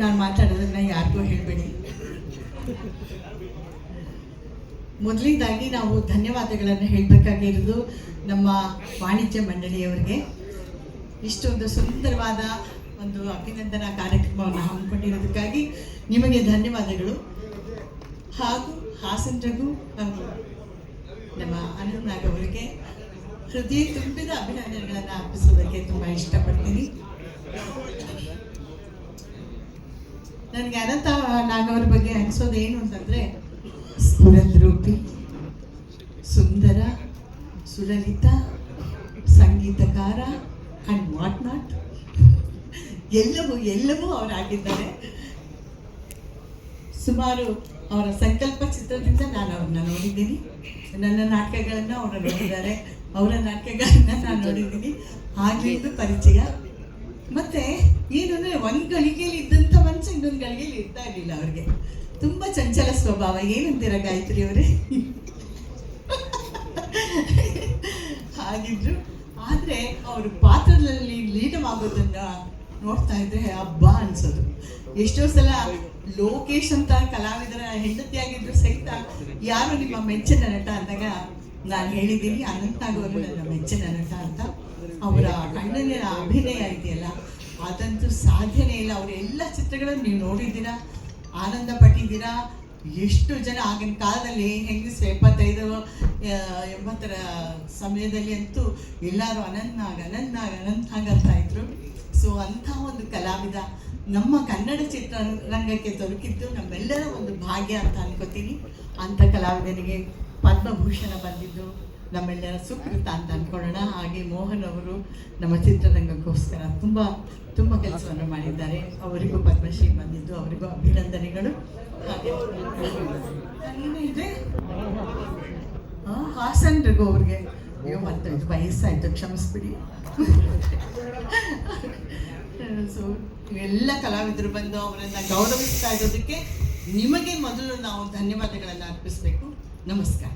ನಾನು ಮಾತಾಡೋದನ್ನ ಯಾರಿಗೂ ಹೇಳಬೇಡಿ. ಮೊದಲನೇದಾಗಿ ನಾವು ಧನ್ಯವಾದಗಳನ್ನು ಹೇಳಬೇಕಾಗಿರೋದು ನಮ್ಮ ವಾಣಿಜ್ಯ ಮಂಡಳಿಯವರಿಗೆ. ಇಷ್ಟೊಂದು ಸುಂದರವಾದ ಒಂದು ಅಭಿನಂದನಾ ಕಾರ್ಯಕ್ರಮವನ್ನು ಹಮ್ಮಿಕೊಂಡಿರೋದಕ್ಕಾಗಿ ನಿಮಗೆ ಧನ್ಯವಾದಗಳು. ಹಾಗೂ ಹಾಸನ ರಘು ನಮ್ಮ ಅನಂತ್ ನಾಗ್ ಅವರಿಗೆ ಹೃದಯ ತುಂಬಿದ ಅಭಿನಂದನೆಗಳನ್ನು ಅರ್ಪಿಸೋದಕ್ಕೆ ತುಂಬ ಇಷ್ಟಪಡ್ತೀನಿ. ನನಗೆ ಅನಂತ ನಾಗವ್ರ ಬಗ್ಗೆ ಅನಿಸೋದು ಏನು ಅಂತಂದರೆ ಸ್ಫುರದ್ರೂಪಿ ಸುಂದರ, ಸುಲಲಿತ, ಸಂಗೀತಕಾರ ಆ್ಯಂಡ್ ವಾಟ್ ನಾಟ್ ಎಲ್ಲವೂ ಎಲ್ಲವೂ ಅವರಾಗಿದ್ದಾರೆ ಸುಮಾರು ಅವರ ಸಂಕಲ್ಪ ಚಿತ್ರದಿಂದ ನಾನು ಅವ್ರನ್ನ ನೋಡಿದ್ದೀನಿ. ನನ್ನ ನಾಟಕಗಳನ್ನು ಅವರು ನೋಡಿದ್ದಾರೆ. ಅವರ ನಾಟಕಗಳನ್ನ ನಾನು ನೋಡಿದ್ದೀನಿ. ಆಗ್ಲಿಂದ ಪರಿಚಯ. ಮತ್ತೆ, ಏನು ಅಂದರೆ, ಒಂದು ಗಳಿಗೆಯಲ್ಲಿ ಇನ್ನೊಂದು ಗಳಿಗೆಯಲ್ಲಿ ಇರ್ತಾ ಇರಲಿಲ್ಲ ಅವ್ರಿಗೆ. ತುಂಬ ಚಂಚಲ ಸ್ವಭಾವ. ಏನಂತೀರ ಗಾಯತ್ರಿ ಅವರೇ ಹಾಗಿದ್ರು. ಆದರೆ ಅವರು ಪಾತ್ರದಲ್ಲಿ ಲೀನವಾಗೋದನ್ನ ನೋಡ್ತಾ ಇದ್ರೆ ಹಬ್ಬ ಅನ್ಸೋದು. ಎಷ್ಟೋ ಸಲ ಲೋಕೇಶ್ ಅಂತ ಕಲಾವಿದರ ಹೆಂಡತಿಯಾಗಿದ್ರು ಸಹಿತ ಯಾರು ನಿಮ್ಮ ಮೆಚ್ಚಿನ ನಟ ಅಂದಾಗ ನಾನು ಹೇಳಿದ್ದೀನಿ ಅನಂತ ಅವರು ನನ್ನ ಮೆಚ್ಚಿನ ನಟ ಅಂತ. ಅವರ ಕಣ್ಣಲ್ಲಿನ ಅಭಿನಯ ಇದೆಯಲ್ಲ ಅದಂತೂ ಸಾಧ್ಯನೇ ಇಲ್ಲ. ಅವ್ರ ಎಲ್ಲ ಚಿತ್ರಗಳನ್ನು ನೀವು ನೋಡಿದ್ದೀರಾ? ಆನಂದ ಪಟ್ಟಿದ್ದೀರಾ ಎಷ್ಟು ಜನ ಆಗಿನ ಕಾಲದಲ್ಲಿ, ಹೆಂಗಸರು ಎಪ್ಪತ್ತೈದು ಎಂಬತ್ತರ ಸಮಯದಲ್ಲಿ ಅಂತೂ ಎಲ್ಲರೂ ಅನಂತ್ನಾಗ್ ಅನಂತ್ನಾಗ್ ಅನಂತ್ನಾಗ್ ಅಂತ ಇದ್ರು. ಸೊ ಅಂಥ ಒಂದು ಕಲಾವಿದ ನಮ್ಮ ಕನ್ನಡ ಚಿತ್ರರಂಗಕ್ಕೆ ದೊರಕಿದ್ದು ನಮ್ಮೆಲ್ಲರ ಒಂದು ಭಾಗ್ಯ ಅಂತ ಅನ್ಕೋತೀನಿ. ಅಂಥ ಕಲಾವಿದನಿಗೆ ಪದ್ಮಭೂಷಣ ಬಂದಿದ್ದು. ನಮ್ಮೆಲ್ಲರ ಸುಕೃತ ಅಂತ ಅನ್ಕೊಳ್ಳೋಣ. ಹಾಗೆ ಮೋಹನ್ ಅವರು ನಮ್ಮ ಚಿತ್ರರಂಗಕ್ಕೋಸ್ಕರ ತುಂಬ ತುಂಬ ಕೆಲಸವನ್ನು ಮಾಡಿದ್ದಾರೆ. ಅವರಿಗೂ ಪದ್ಮಶ್ರೀ ಬಂದಿದ್ದು ಅವರಿಗೂ ಅಭಿನಂದನೆಗಳು. ಹಾಗೆ ಇದೆ ಆ, ಹಾಸನ್ ರಘು ಅವ್ರಿಗೆ. ಅಯ್ಯೋ ಮತ್ತೆ ಇದು ವಯಸ್ಸಾಯ್ತು ಕ್ಷಮಿಸ್ಬಿಡಿ. ಸೊ ಎಲ್ಲ ಕಲಾವಿದರು ಬಂದು ಅವರನ್ನ ಗೌರವಿಸ್ತಾ ಇರೋದಕ್ಕೆ ನಿಮಗೆ ಮೊದಲು ನಾವು ಧನ್ಯವಾದಗಳನ್ನು ಅರ್ಪಿಸಬೇಕು. ನಮಸ್ಕಾರ.